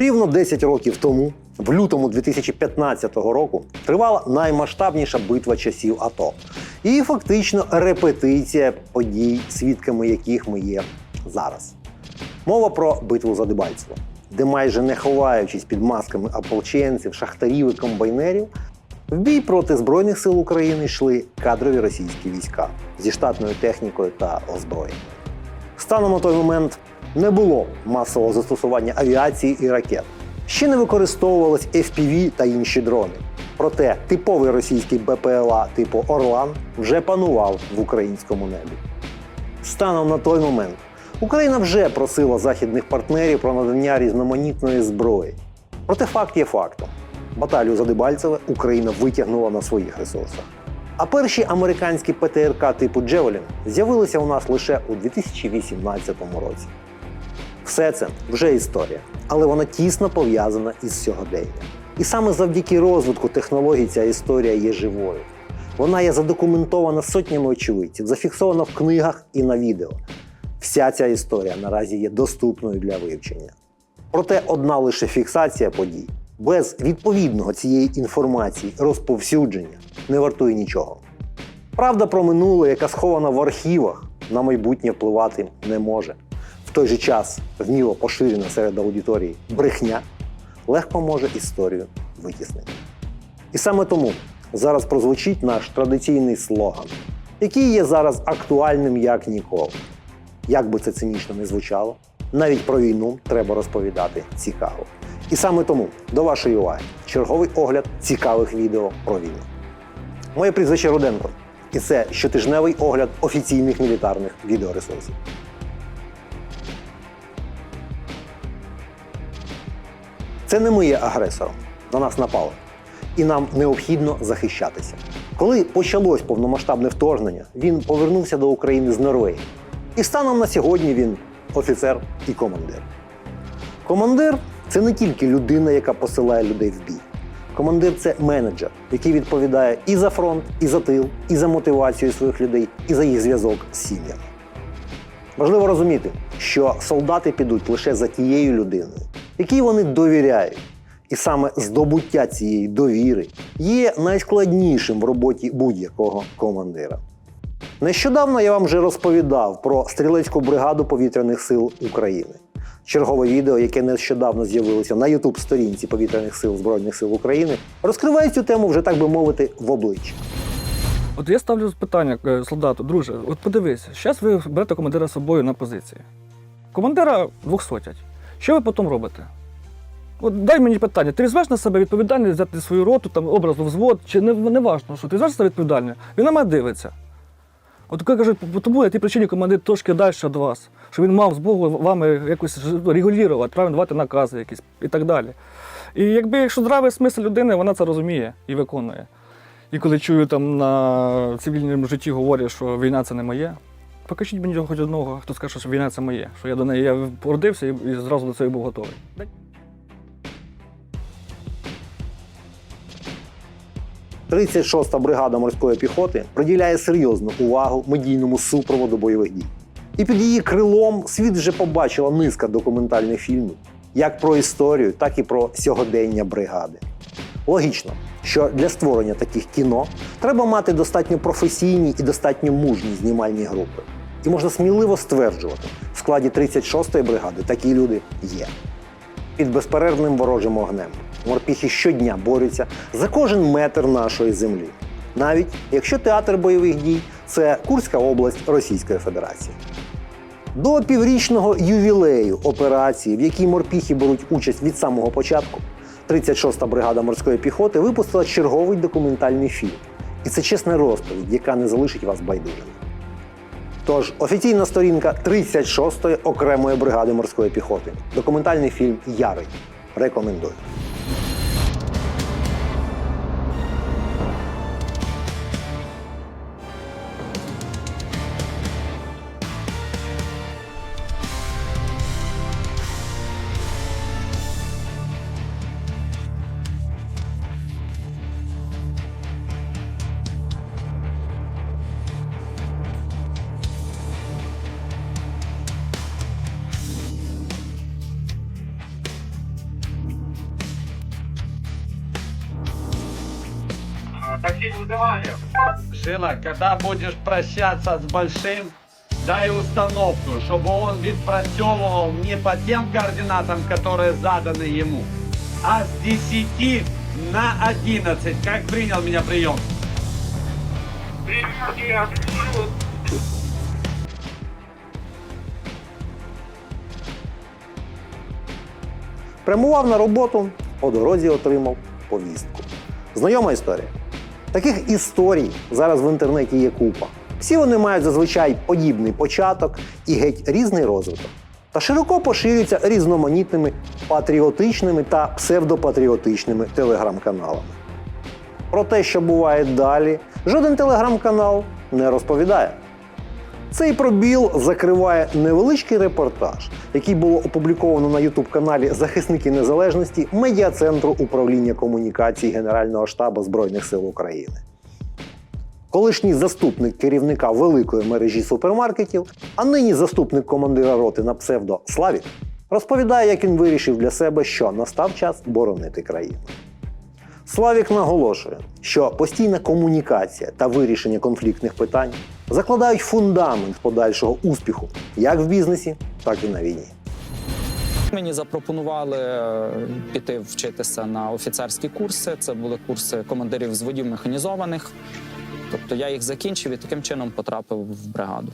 Рівно 10 років тому, в лютому 2015 року, тривала наймасштабніша битва часів АТО. І фактично репетиція подій, свідками яких ми є зараз. Мова про битву за Дебальцево, де майже не ховаючись під масками ополченців, шахтарів і комбайнерів, в бій проти Збройних сил України йшли кадрові російські війська зі штатною технікою та озброєнням. Станом на той момент не було масового застосування авіації і ракет. Ще не використовувались FPV та інші дрони. Проте типовий російський БПЛА типу Орлан вже панував в українському небі. Станом на той момент Україна вже просила західних партнерів про надання різноманітної зброї. Проте факт є фактом. Баталію за Дебальцеве Україна витягнула на своїх ресурсах. А перші американські ПТРК типу Джевелін з'явилися у нас лише у 2018 році. Все це вже історія, але вона тісно пов'язана із сьогоденням. І саме завдяки розвитку технологій ця історія є живою. Вона є задокументована сотнями очевидців, зафіксована в книгах і на відео. Вся ця історія наразі є доступною для вивчення. Проте одна лише фіксація подій без відповідного цієї інформації розповсюдження не вартує нічого. Правда про минуле, яка схована в архівах, на майбутнє впливати не може. В той же час вміло поширена серед аудиторії брехня легко може історію витіснити. І саме тому зараз прозвучить наш традиційний слоган, який є зараз актуальним як ніколи. Як би це цинічно не звучало, навіть про війну треба розповідати цікаво. І саме тому до вашої уваги черговий огляд цікавих відео про війну. Моє прізвище Руденко, і це щотижневий огляд офіційних мілітарних відеоресурсів. Це не ми є агресором. На нас напали. І нам необхідно захищатися. Коли почалось повномасштабне вторгнення, він повернувся до України з Норвегії. І станом на сьогодні він офіцер і командир. Командир це не тільки людина, яка посилає людей в бій. Командир це менеджер, який відповідає і за фронт, і за тил, і за мотивацію своїх людей, і за їх зв'язок з сім'ями. Важливо розуміти, що солдати підуть лише за тією людиною, якій вони довіряють. І саме здобуття цієї довіри є найскладнішим в роботі будь-якого командира. Нещодавно я вам вже розповідав про стрілецьку бригаду повітряних сил України. Чергове відео, яке нещодавно з'явилося на youtube сторінці повітряних сил Збройних сил України, розкриває цю тему вже так би мовити в обличчя. От я ставлю питання е, солдату, друже, от подивись, зараз ви берете командира з собою на позиції. Командира двохсотять. Що ви потім робите? От дай мені питання, ти візьмеш на себе відповідальність взяти свою роту, там, образу взвод, чи не, не важно, що ти візьмеш на себе відповідальність, він на мене дивиться. От я кажу, по- тому я тій причині командир трошки далі від вас, що він мав з Богу вами якось регулювати, правильно давати накази якісь і так далі. І якби якщо здравий смисл людини, вона це розуміє і виконує. І коли чую там на цивільному житті говорять, що війна це не моє, покажіть мені хоч одного, хто скаже, що війна це моє, що я до неї я породився і, і зразу до цього був готовий. 36-та бригада морської піхоти приділяє серйозну увагу медійному супроводу бойових дій. І під її крилом світ вже побачила низка документальних фільмів як про історію, так і про сьогодення бригади. Логічно, що для створення таких кіно треба мати достатньо професійні і достатньо мужні знімальні групи. І можна сміливо стверджувати, в складі 36-ї бригади такі люди є під безперервним ворожим огнем. Морпіхи щодня борються за кожен метр нашої землі, навіть якщо театр бойових дій це Курська область Російської Федерації. До піврічного ювілею операції, в якій морпіхи беруть участь від самого початку, 36-та бригада морської піхоти випустила черговий документальний фільм. І це чесна розповідь, яка не залишить вас байдужими. Тож офіційна сторінка 36-ї окремої бригади морської піхоти. Документальний фільм Ярий. Рекомендую. Такси вызывали. Жила, когда будешь прощаться с большим, дай установку, чтобы он відпрацьовував не по тем координатам, которые заданы ему, а с 10 на 11. Как принял меня прием? Принято, я слышу. Прямував на роботу, по дорозі отримав повістку. Знайома історія. Таких історій зараз в інтернеті є купа. Всі вони мають зазвичай подібний початок і геть різний розвиток. Та широко поширюються різноманітними патріотичними та псевдопатріотичними телеграм-каналами. Про те, що буває далі, жоден телеграм-канал не розповідає. Цей пробіл закриває невеличкий репортаж, який було опубліковано на ютуб-каналі Захисники Незалежності медіа-центру управління комунікацій Генерального штабу Збройних сил України. Колишній заступник керівника великої мережі супермаркетів, а нині заступник командира роти на псевдо Славік, розповідає, як він вирішив для себе, що настав час боронити країну. Славік наголошує, що постійна комунікація та вирішення конфліктних питань закладають фундамент подальшого успіху як в бізнесі, так і на війні. Мені запропонували е, піти вчитися на офіцерські курси. Це були курси командирів зводів механізованих. Тобто я їх закінчив і таким чином потрапив в бригаду.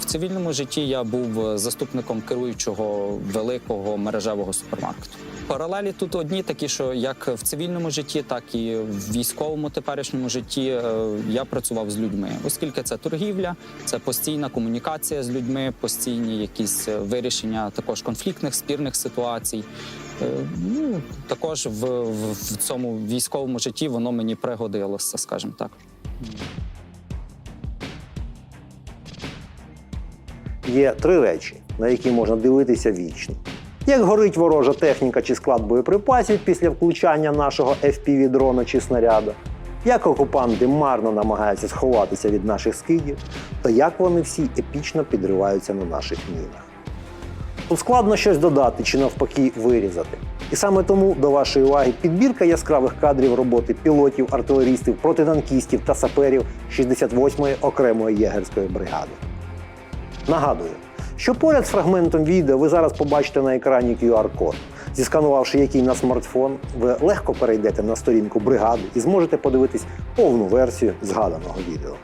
В цивільному житті я був заступником керуючого великого мережевого супермаркету. Паралелі тут одні такі, що як в цивільному житті, так і в військовому теперішньому житті е, я працював з людьми, оскільки це торгівля, це постійна комунікація з людьми, постійні якісь е, вирішення також конфліктних спірних ситуацій. Е, Ну також в, в, в цьому військовому житті воно мені пригодилося, скажімо так. Є три речі, на які можна дивитися вічно. Як горить ворожа техніка чи склад боєприпасів після влучання нашого FPV-дрона чи снаряда, як окупанти марно намагаються сховатися від наших скидів, та як вони всі епічно підриваються на наших мінах. Тут складно щось додати чи навпаки вирізати. І саме тому до вашої уваги підбірка яскравих кадрів роботи пілотів, артилерістів, протитанкістів та саперів 68-ї окремої єгерської бригади. Нагадую, що поряд з фрагментом відео ви зараз побачите на екрані QR-код, зісканувавши який на смартфон, ви легко перейдете на сторінку бригади і зможете подивитись повну версію згаданого відео.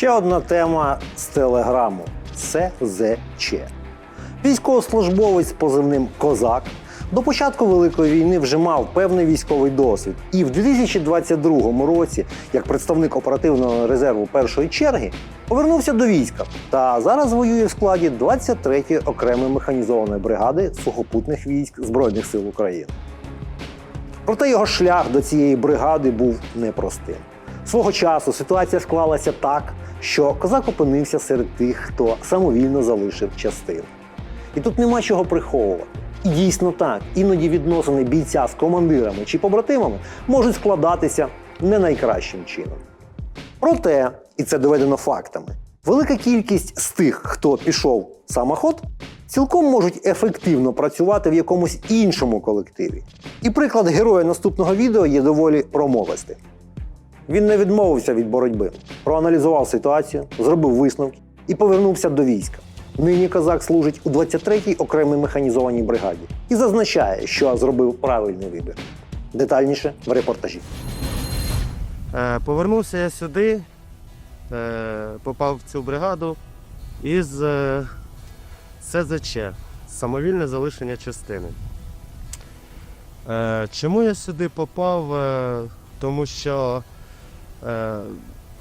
Ще одна тема з телеграму СЗЧ. Військовослужбовець позивним Козак до початку Великої війни вже мав певний військовий досвід. І в 2022 році, як представник оперативного резерву першої черги, повернувся до війська та зараз воює в складі 23-ї окремої механізованої бригади сухопутних військ Збройних сил України. Проте його шлях до цієї бригади був непростим. Свого часу ситуація склалася так, що козак опинився серед тих, хто самовільно залишив частину. І тут нема чого приховувати. І дійсно так, іноді відносини бійця з командирами чи побратимами можуть складатися не найкращим чином. Проте, і це доведено фактами, велика кількість з тих, хто пішов самоход, цілком можуть ефективно працювати в якомусь іншому колективі. І приклад героя наступного відео є доволі промовистим. Він не відмовився від боротьби, проаналізував ситуацію, зробив висновки і повернувся до війська. Нині козак служить у 23-й окремій механізованій бригаді і зазначає, що зробив правильний вибір. Детальніше в репортажі. Е, Повернувся я сюди, е, попав в цю бригаду із е, СЗЧ самовільне залишення частини. Е, Чому я сюди попав? Е, Тому що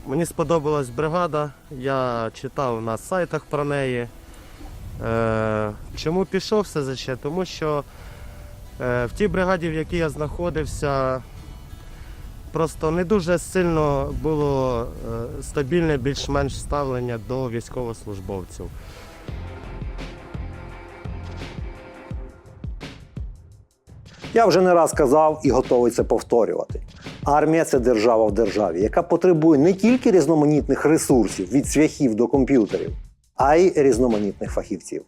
Мені сподобалась бригада, я читав на сайтах про неї. Е, чому пішов СЗЧ? Тому що е, в тій бригаді, в якій я знаходився, просто не дуже сильно було е, стабільне більш-менш ставлення до військовослужбовців. Я вже не раз казав і готовий це повторювати. Армія це держава в державі, яка потребує не тільки різноманітних ресурсів від цвяхів до комп'ютерів, а й різноманітних фахівців.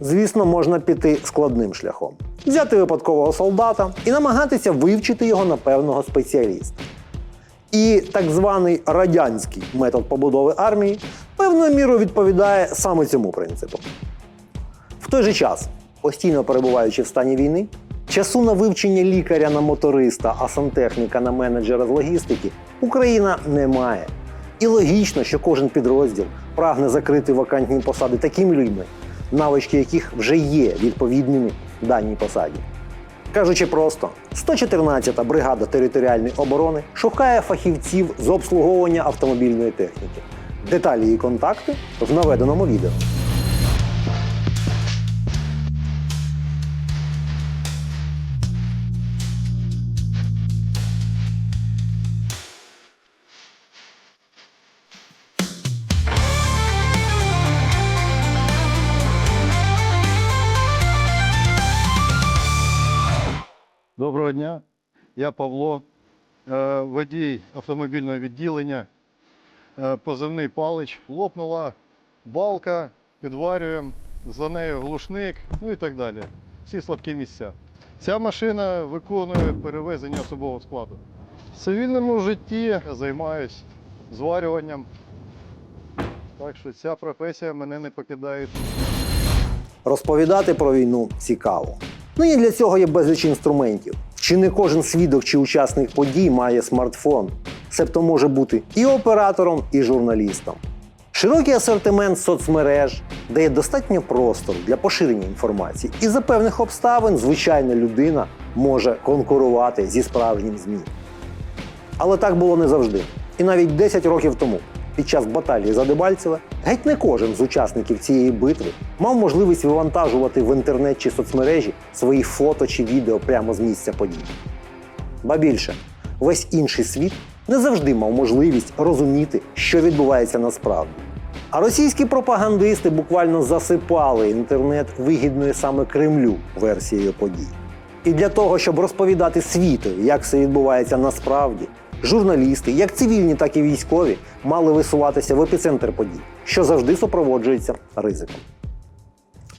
Звісно, можна піти складним шляхом, взяти випадкового солдата і намагатися вивчити його на певного спеціаліста. І так званий радянський метод побудови армії певною мірою відповідає саме цьому принципу. В той же час, постійно перебуваючи в стані війни, часу на вивчення лікаря на моториста, а сантехніка на менеджера з логістики Україна не має. І логічно, що кожен підрозділ прагне закрити вакантні посади такими людьми, навички яких вже є відповідними даній посаді. Кажучи просто, 114-та бригада територіальної оборони шукає фахівців з обслуговування автомобільної техніки. Деталі і контакти в наведеному відео. Я Павло, е, водій автомобільного відділення, е, позивний палич. Лопнула балка, підварюємо, за нею глушник, ну і так далі. Всі слабкі місця. Ця машина виконує перевезення особового складу. В цивільному житті я займаюся зварюванням. Так що ця професія мене не покидає. Розповідати про війну цікаво. Ну і для цього є безліч інструментів. Чи не кожен свідок чи учасник подій має смартфон, себто може бути і оператором, і журналістом. Широкий асортимент соцмереж дає достатньо простору для поширення інформації, і за певних обставин звичайна людина може конкурувати зі справжнім ЗМІ. Але так було не завжди. І навіть 10 років тому, під час баталії за Дебальцеве, геть не кожен з учасників цієї битви мав можливість вивантажувати в інтернет чи соцмережі свої фото чи відео прямо з місця подій. Ба більше, весь інший світ не завжди мав можливість розуміти, що відбувається насправді. А російські пропагандисти буквально засипали інтернет вигідною саме Кремлю версією подій. І для того, щоб розповідати світові, як все відбувається насправді, журналісти, як цивільні, так і військові, мали висуватися в епіцентр подій, що завжди супроводжується ризиком.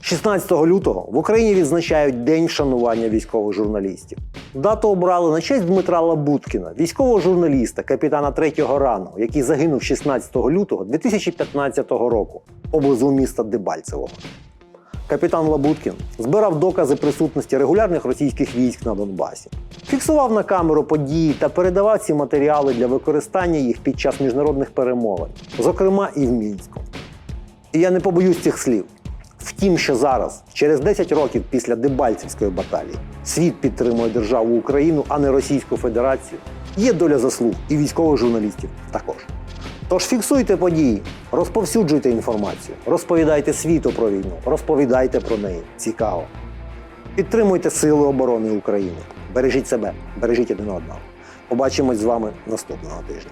16 лютого в Україні відзначають День вшанування військових журналістів. Дату обрали на честь Дмитра Лабуткіна, військового журналіста, капітана 3-го рану, який загинув 16 лютого 2015 року поблизу міста Дебальцевого. Капітан Лабуткін збирав докази присутності регулярних російських військ на Донбасі, фіксував на камеру події та передавав ці матеріали для використання їх під час міжнародних перемовин, зокрема і в Мінську. І я не побоюсь цих слів. Втім, що зараз, через 10 років після Дебальцівської баталії, світ підтримує державу Україну, а не Російську Федерацію, є доля заслуг і військових журналістів також. Тож фіксуйте події, розповсюджуйте інформацію, розповідайте світу про війну, розповідайте про неї. Цікаво. Підтримуйте Сили оборони України. Бережіть себе, бережіть один одного. Побачимось з вами наступного тижня.